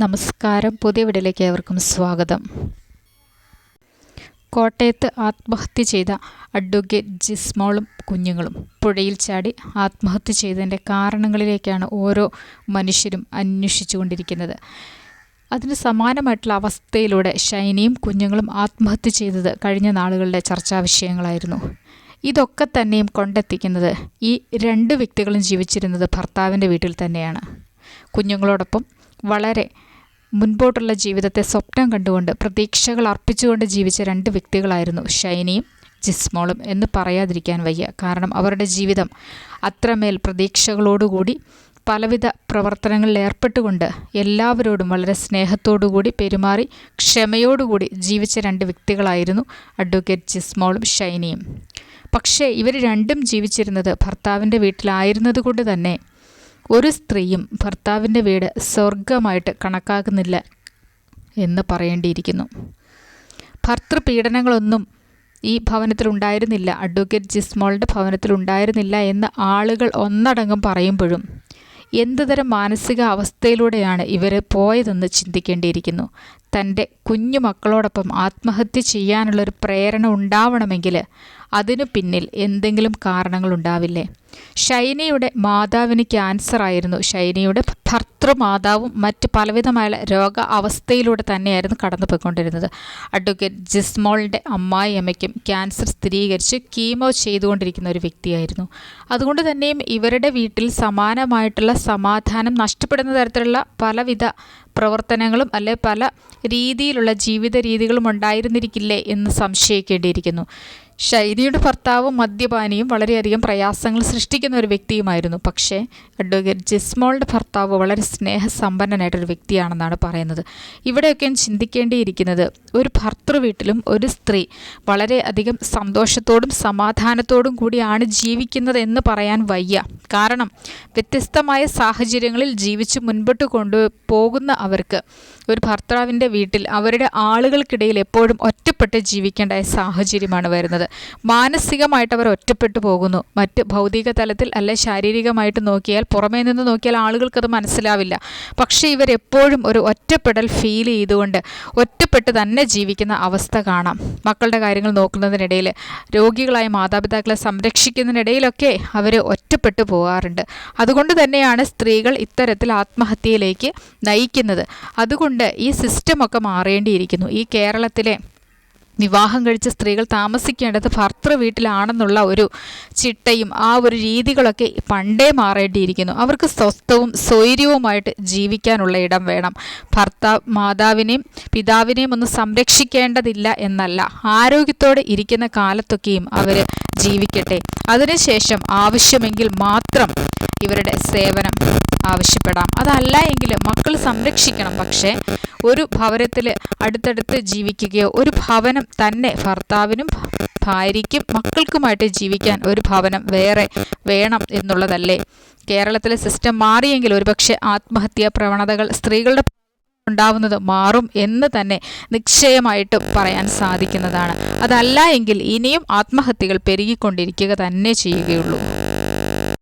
നമസ്കാരം. പുതിയ വീടിലേക്ക് ഏവർക്കും സ്വാഗതം. കോട്ടയത്ത് ആത്മഹത്യ ചെയ്ത അഡ്വക്കേറ്റ് ജിസ്മോളും കുഞ്ഞുങ്ങളും പുഴയിൽ ചാടി ആത്മഹത്യ ചെയ്തതിന്റെ കാരണങ്ങളിലേക്കാണ് ഓരോ മനുഷ്യരും അന്വേഷിച്ചു കൊണ്ടിരിക്കുന്നത് അതിന് സമാനമായിട്ടുള്ള അവസ്ഥയിലൂടെ ഷൈനിയും കുഞ്ഞുങ്ങളും ആത്മഹത്യ ചെയ്തത് കഴിഞ്ഞ നാളുകളുടെ ചർച്ചാ വിഷയങ്ങളായിരുന്നു. ഇതൊക്കെ തന്നെയും കൊണ്ടെത്തിക്കുന്നത് ഈ രണ്ട് വ്യക്തികളും ജീവിച്ചിരുന്നത് ഭർത്താവിന്റെ വീട്ടിൽ തന്നെയാണ്. കുഞ്ഞുങ്ങളോടൊപ്പം വളരെ മുൻപോട്ടുള്ള ജീവിതത്തെ സ്വപ്നം കണ്ടുകൊണ്ട് പ്രതീക്ഷകൾ അർപ്പിച്ചുകൊണ്ട് ജീവിച്ച രണ്ട് വ്യക്തികളായിരുന്നു ഷൈനിയും ജിസ്മോളും എന്ന് പറയാതിരിക്കാൻ വയ്യ. കാരണം അവരുടെ ജീവിതം അത്രമേൽ പ്രതീക്ഷകളോടുകൂടി പലവിധ പ്രവർത്തനങ്ങളിൽ ഏർപ്പെട്ടുകൊണ്ട് എല്ലാവരോടും വളരെ സ്നേഹത്തോടുകൂടി പെരുമാറി ക്ഷമയോടുകൂടി ജീവിച്ച രണ്ട് വ്യക്തികളായിരുന്നു അഡ്വക്കേറ്റ് ജിസ്മോളും ഷൈനിയും. പക്ഷേ ഇവർ രണ്ടും ജീവിച്ചിരുന്നത് ഭർത്താവിന്റെ വീട്ടിലായിരുന്നത് കൊണ്ട് തന്നെ ഒരു സ്ത്രീയും ഭർത്താവിന്റെ വീട് സ്വർഗമായിട്ട് കണക്കാക്കുന്നില്ല എന്ന് പറയേണ്ടിയിരിക്കുന്നു. ഭർത്തൃപീഡനങ്ങളൊന്നും ഈ ഭവനത്തിൽ ഉണ്ടായിരുന്നില്ല അഡ്വക്കേറ്റ് ജിസ്മോളുടെ ഭവനത്തിൽ ഉണ്ടായിരുന്നില്ല എന്ന് ആളുകൾ ഒന്നടങ്കം പറയുമ്പോഴും എന്തുതരം മാനസിക അവസ്ഥയിലൂടെയാണ് ഇവർ പോയതെന്ന് ചിന്തിക്കേണ്ടിയിരിക്കുന്നു. തന്റെ കുഞ്ഞു മക്കളോടൊപ്പം ആത്മഹത്യ ചെയ്യാനുള്ളൊരു പ്രേരണ ഉണ്ടാവണമെങ്കിൽ അതിനു പിന്നിൽ എന്തെങ്കിലും കാരണങ്ങളുണ്ടാവില്ലേ? ഷൈനയുടെ മാതാവിന് ക്യാൻസർ ആയിരുന്നു. ഷൈനയുടെ ഭർത്തൃമാതാവും മറ്റ് പലവിധമായ രോഗ അവസ്ഥയിലൂടെ തന്നെയായിരുന്നു കടന്നു പോയിക്കൊണ്ടിരുന്നത് അഡ്വക്കേറ്റ് ജിസ്മോളിന്റെ അമ്മായി അമ്മയ്ക്കും ക്യാൻസർ സ്ഥിരീകരിച്ച് കീമോ ചെയ്തുകൊണ്ടിരിക്കുന്ന ഒരു വ്യക്തിയായിരുന്നു. അതുകൊണ്ട് തന്നെയും ഇവരുടെ വീട്ടിൽ സമാനമായിട്ടുള്ള സമാധാനം നഷ്ടപ്പെടുന്ന തരത്തിലുള്ള പലവിധ പ്രവർത്തനങ്ങളും അല്ലെ പല രീതിയിലുള്ള ജീവിത രീതികളും ഉണ്ടായിരുന്നിരിക്കില്ലേ എന്ന് സംശയിക്കേണ്ടിയിരിക്കുന്നു. ഷൈനിയുടെ ഭർത്താവും മദ്യപാനിയും വളരെയധികം പ്രയാസങ്ങൾ സൃഷ്ടിക്കുന്ന ഒരു വ്യക്തിയുമായിരുന്നു. പക്ഷേ അഡ്വക്കേറ്റ് ജിസ്മോളുടെ ഭർത്താവ് വളരെ സ്നേഹസമ്പന്നനായിട്ടൊരു വ്യക്തിയാണെന്നാണ് പറയുന്നത്. ഇവിടെയൊക്കെ ചിന്തിക്കേണ്ടിയിരിക്കുന്നത് ഒരു ഭർത്തൃ വീട്ടിലും ഒരു സ്ത്രീ വളരെയധികം സന്തോഷത്തോടും സമാധാനത്തോടും കൂടിയാണ് ജീവിക്കുന്നത് എന്ന് പറയാൻ വയ്യ. കാരണം വ്യത്യസ്തമായ സാഹചര്യങ്ങളിൽ ജീവിച്ച് മുൻപോട്ട് കൊണ്ടുപോകുന്ന അവർക്ക്. ഒരു ഭർത്താവിന്റെ വീട്ടിൽ അവരുടെ ആളുകൾക്കിടയിൽ എപ്പോഴും ഒറ്റപ്പെട്ട് ജീവിക്കേണ്ട സാഹചര്യമാണ് വരുന്നത്. മാനസികമായിട്ട് അവർ ഒറ്റപ്പെട്ടു പോകുന്നു. മറ്റ് ഭൗതിക തലത്തിൽ അല്ലെ ശാരീരികമായിട്ട് നോക്കിയാൽ പുറമേ നിന്ന് നോക്കിയാൽ ആളുകൾക്കത് മനസ്സിലാവില്ല. പക്ഷേ ഇവരെപ്പോഴും ഒരു ഒറ്റപ്പെടൽ ഫീൽ ചെയ്തുകൊണ്ട് ഒറ്റപ്പെട്ട് തന്നെ ജീവിക്കുന്ന അവസ്ഥ കാണാം. മക്കളുടെ കാര്യങ്ങൾ നോക്കുന്നതിനിടയിൽ രോഗികളായ മാതാപിതാക്കളെ സംരക്ഷിക്കുന്നതിനിടയിലൊക്കെ അവർ ഒറ്റപ്പെട്ടു പോകാറുണ്ട്. അതുകൊണ്ട് തന്നെയാണ് സ്ത്രീകൾ ഇത്തരത്തിൽ ആത്മഹത്യയിലേക്ക് നയിക്കുന്നത്. അതുകൊണ്ട് ഈ സിസ്റ്റമൊക്കെ മാറേണ്ടിയിരിക്കുന്നു. ഈ കേരളത്തിലെ വിവാഹം കഴിച്ച സ്ത്രീകൾ താമസിക്കേണ്ടത് ഭർത്തൃ വീട്ടിലാണെന്നുള്ള ഒരു ചിട്ടയും ആ ഒരു രീതികളൊക്കെ പണ്ടേ മാറേണ്ടിയിരിക്കുന്നു. അവർക്ക് സ്വസ്ഥവും സ്വൈര്യവുമായിട്ട് ജീവിക്കാനുള്ള ഇടം വേണം. ഭർത്താവ് മാതാവിനെയും പിതാവിനെയും ഒന്ന് സംരക്ഷിക്കേണ്ടതില്ല എന്നല്ല. ആരോഗ്യത്തോടെ ഇരിക്കുന്ന കാലത്തൊക്കെയും അവർ ജീവിക്കട്ടെ. അതിനുശേഷം ആവശ്യമെങ്കിൽ മാത്രം ഇവരുടെ സേവനം ആവശ്യപ്പെടാം. അതല്ല എങ്കിൽ മക്കൾ സംരക്ഷിക്കണം. പക്ഷേ ഒരു ഭവനത്തിൽ അടുത്തടുത്ത് ജീവിക്കുകയോ ഒരു ഭവനം തന്നെ ഭർത്താവിനും ഭാര്യയ്ക്കും മക്കൾക്കുമായിട്ട് ജീവിക്കാൻ ഒരു ഭവനം വേറെ വേണം എന്നുള്ളതല്ലേ? കേരളത്തിലെ സിസ്റ്റം മാറിയെങ്കിൽ ഒരുപക്ഷെ ആത്മഹത്യാ പ്രവണതകൾ സ്ത്രീകളുടെ ഉണ്ടാവുന്നത് മാറും എന്ന് തന്നെ നിശ്ചയമായിട്ട് പറയാൻ സാധിക്കുന്നതാണ്. അതല്ല എങ്കിൽ ഇനിയും ആത്മഹത്യകൾ പെരുകിക്കൊണ്ടിരിക്കുക തന്നെ ചെയ്യുകയുള്ളൂ.